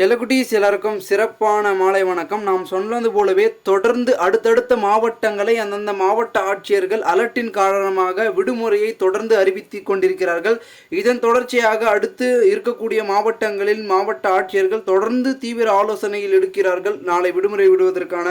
செல்லக்குட்டீஸ் எல்லாருக்கும் சிறப்பான மாலை வணக்கம். நாம் சொன்னது போலவே தொடர்ந்து அடுத்தடுத்த மாவட்டங்களை அந்தந்த மாவட்ட ஆட்சியர்கள் அலர்ட்டின் காரணமாக விடுமுறையை தொடர்ந்து அறிவித்து கொண்டிருக்கிறார்கள். இதன் தொடர்ச்சியாக அடுத்து இருக்கக்கூடிய மாவட்டங்களில் மாவட்ட ஆட்சியர்கள் தொடர்ந்து தீவிர ஆலோசனையில் எடுக்கிறார்கள் நாளை விடுமுறை விடுவதற்கான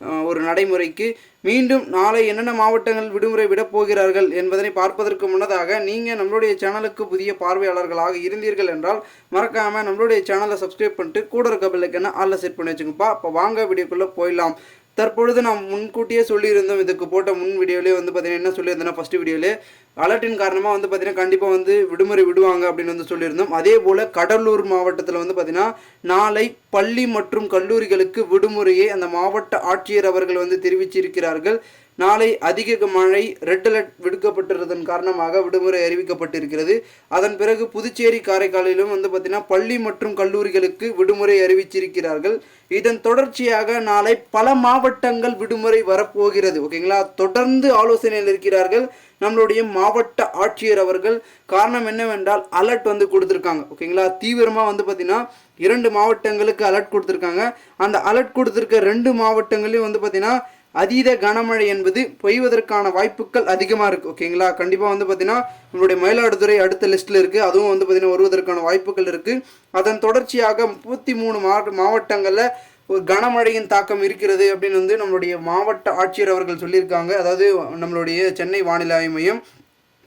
ஒரு நடைமுறைக்கு மீண்டும் நாளை என்னென்ன மாவட்டங்கள் விடுமுறை விடப் போகிறார்கள் என்பதனை பார்ப்பதற்கு முன்னதாக நீங்கள் நம்மளுடைய சேனலுக்கு புதிய பார்வையாளர்களாக இருந்தீர்கள் என்றால் மறக்காமல் நம்மளுடைய சேனலை சப்ஸ்கிரைப் பண்ணிட்டு கூட இருக்க பிள்ளைக்குன்னு ஆளில் செட் பண்ணி வச்சுங்கப்பா. இப்போ வாங்க வீடியோக்குள்ளே போயிடலாம். தற்பொழுது நாம் முன்கூட்டியே சொல்லியிருந்தோம் இதுக்கு போட்ட முன் வீடியோலேயே வந்து பார்த்தீங்கன்னா என்ன சொல்லியிருந்தேன்னா ஃபஸ்ட்டு வீடியோலே அலர்ட்டின் காரணமாக வந்து பார்த்தீங்கன்னா கண்டிப்பாக வந்து விடுமுறை விடுவாங்க அப்படின்னு வந்து சொல்லியிருந்தோம். அதே போல் கடலூர் மாவட்டத்தில் வந்து பார்த்தீங்கன்னா நாளை பள்ளி மற்றும் கல்லூரிகளுக்கு விடுமுறையை அந்த மாவட்ட ஆட்சியர் அவர்கள் வந்து தெரிவிச்சிருக்கிறார்கள். நாளை அதிக மழை ரெட் அலர்ட் விடுக்கப்பட்டிருந்ததன் காரணமாக விடுமுறை அறிவிக்கப்பட்டிருக்கிறது. அதன் பிறகு புதுச்சேரி காரைக்காலிலும் வந்து பார்த்தீங்கன்னா பள்ளி மற்றும் கல்லூரிகளுக்கு விடுமுறை அறிவிச்சிருக்கிறார்கள். இதன் தொடர்ச்சியாக நாளை பல மாவட்டங்கள் விடுமுறை வரப்போகிறது. ஓகேங்களா தொடர்ந்து ஆலோசனையில் இருக்கிறார்கள் நம்மளுடைய மாவட்ட ஆட்சியர் அவர்கள். காரணம் என்னவென்றால் அலர்ட் வந்து கொடுத்துருக்காங்க. ஓகேங்களா தீவிரமாக வந்து பார்த்தீங்கன்னா இரண்டு மாவட்டங்களுக்கு அலர்ட் கொடுத்துருக்காங்க. அந்த அலர்ட் கொடுத்துருக்க ரெண்டு மாவட்டங்களையும் வந்து பார்த்தீங்கன்னா அதீத கனமழை என்பது பெய்வதற்கான வாய்ப்புகள் அதிகமாக இருக்குது ஓகேங்களா? கண்டிப்பாக வந்து பார்த்தீங்கன்னா நம்மளுடைய மயிலாடுதுறை அடுத்த லிஸ்ட்டில் இருக்குது அதுவும் வந்து பார்த்தீங்கன்னா வருவதற்கான வாய்ப்புகள் இருக்குது அதன் தொடர்ச்சியாக முப்பத்தி மூணு மாவட்டங்களில் ஒரு கனமழையின் தாக்கம் இருக்கிறது அப்படின்னு வந்து நம்மளுடைய மாவட்ட ஆட்சியர் அவர்கள் சொல்லியிருக்காங்க. அதாவது நம்மளுடைய சென்னை வானிலை ஆய்வு மையம்.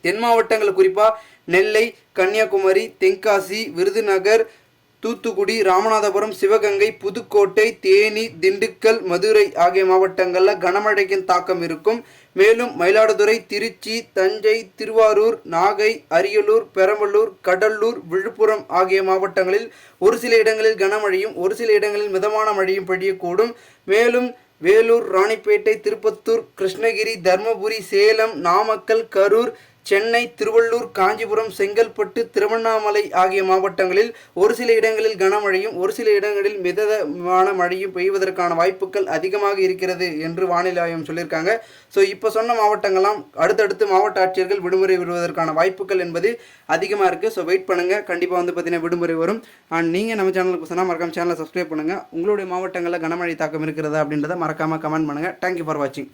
தென் மாவட்டங்கள் குறிப்பாக நெல்லை கன்னியாகுமரி தென்காசி விருதுநகர் தூத்துக்குடி ராமநாதபுரம் சிவகங்கை புதுக்கோட்டை தேனி திண்டுக்கல் மதுரை ஆகிய மாவட்டங்களில் கனமழையின் தாக்கம் இருக்கும். மேலும் மயிலாடுதுறை திருச்சி தஞ்சை திருவாரூர் நாகை அரியலூர் பெரம்பலூர் கடலூர் விழுப்புரம் ஆகிய மாவட்டங்களில் ஒரு சில இடங்களில் கனமழையும் ஒரு சில இடங்களில் மிதமான மழையும் பெய்யக்கூடும். மேலும் வேலூர் ராணிப்பேட்டை திருப்பத்தூர் கிருஷ்ணகிரி தர்மபுரி சேலம் நாமக்கல் கரூர் சென்னை திருவள்ளூர் காஞ்சிபுரம் செங்கல்பட்டு திருவண்ணாமலை ஆகிய மாவட்டங்களில் ஒரு சில இடங்களில் கனமழையும் ஒரு சில இடங்களில் மிதமான மழையும் பெய்வதற்கான வாய்ப்புகள் அதிகமாக இருக்கிறது என்று வானிலை ஆய்வு சொல்லியிருக்காங்க. ஸோ இப்போ சொன்ன மாவட்டங்கள்லாம் அடுத்தடுத்து மாவட்ட ஆட்சியர்கள் விடுமுறை விடுவதற்கான வாய்ப்புகள் என்பது அதிகமாக இருக்குது ஸோ வெயிட் பண்ணுங்கள் கண்டிப்பாக வந்து பார்த்தீங்கன்னா விடுமுறை வரும். அண்ட் நீங்கள் நம்ம சேனலுக்கு சொன்னால் மறக்காம சேனலை சப்ஸ்கிரைப் பண்ணுங்கள் உங்களுடைய மாவட்டங்களில் கனமழை தாக்கம் இருக்கிறதா அப்படின்றத மறக்காமல் கமெண்ட் பண்ணுங்கள் தேங்க்யூ ஃபார் வாட்சிங்